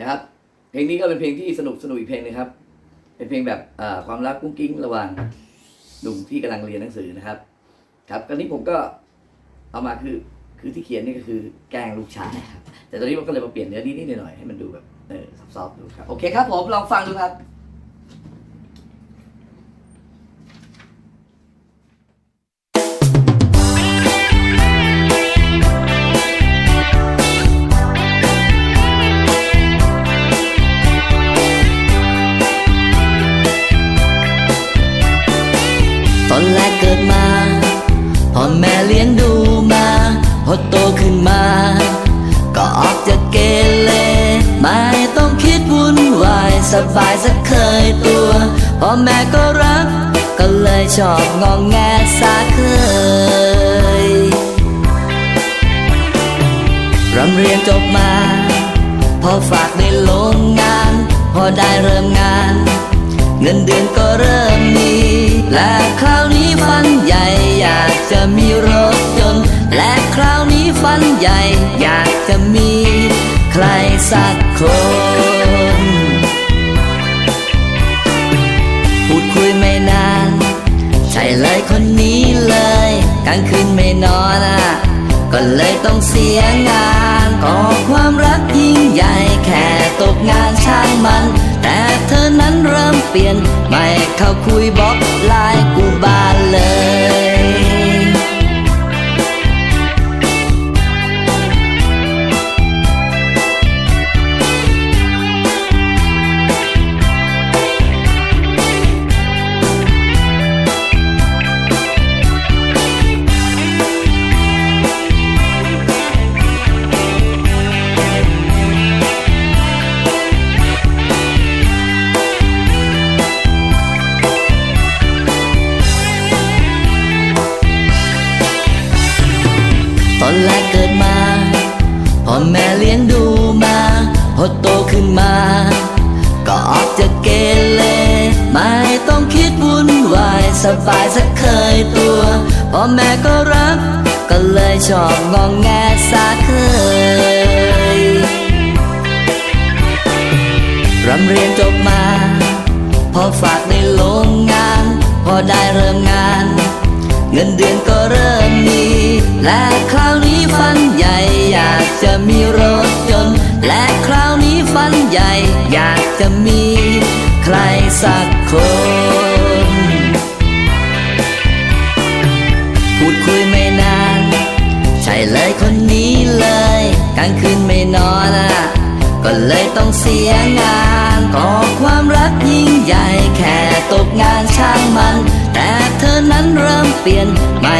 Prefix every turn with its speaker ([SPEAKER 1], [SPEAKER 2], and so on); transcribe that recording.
[SPEAKER 1] นะครับ เพลงนี้ก็เป็นเพลงที่สนุกสนุกอีกเพลงนึงครับ เป็นเพลงแบบความรักกุ้งกิ้งระหว่างหนุ่มที่กำลังเรียนหนังสือนะครับ ครับตอนนี้ผมก็เอามาคือคือที่เขียนนี่ก็คือแกล้งลูกชายครับแต่ตอนนี้ผมก็เลยมาเปลี่ยนเนื้อนิดๆหน่อยให้มันดูแบบเออซอฟๆดูครับโอเคครับผมลองฟังดูครับ
[SPEAKER 2] ตอนแรกเกิดมาพ่อแม่เลี้ยงดูมาพอโตขึ้นมา ก็ออกจะเกเรไม่ต้องคิดวุ่นวายสบายสักเคยตัวพ่อแม่ก็รัก ก็เลยชอบงองแงสาเคยรำเรียนจบมาพอฝากในโรงงาน พอได้เริ่มงาน เงินเดือนก็เริ่มมี และคราวนี้ฝันใหญ่อยากจะมีรถยนต์ และคราวนี้ฝันใหญ่อยากจะมีใครสักคน พูดคุยไม่นาน ใช่เลยคนนี้เลย กลางคืนไม่นอนอะ ก็เลยต้องเสียงานขอความรักยิ่งใหญ่แค่ตกงานช่างมัน แต่เธอนั้นเริ่มเปลี่ยน ไม่เข้าคุยบอก เกิดมาพ่อแม่เลี้ยงดูมาพอโตขึ้นมา ก็ออกจะเกเรไม่ต้องคิดวุ่นวายสบายสักเคยตัวพ่อแม่ก็รัก ก็เลยชอบงองแงสาเคยรำเรียนจบมา พอฝากในโรงงาน พอได้เริ่มงาน เงินเดือนก็เริ่มมีและคราว จะมีรถยนต์และคราวนี้ฝันใหญ่ อยากจะมีใครสักคน พูดคุยไม่นาน ใช่เลยคนนี้เลย กลางคืนไม่นอนอะก็เลยต้องเสียงานขอความรักยิ่งใหญ่แค่ตกงานช่างมัน แต่เธอนั้นเริ่มเปลี่ยนไม่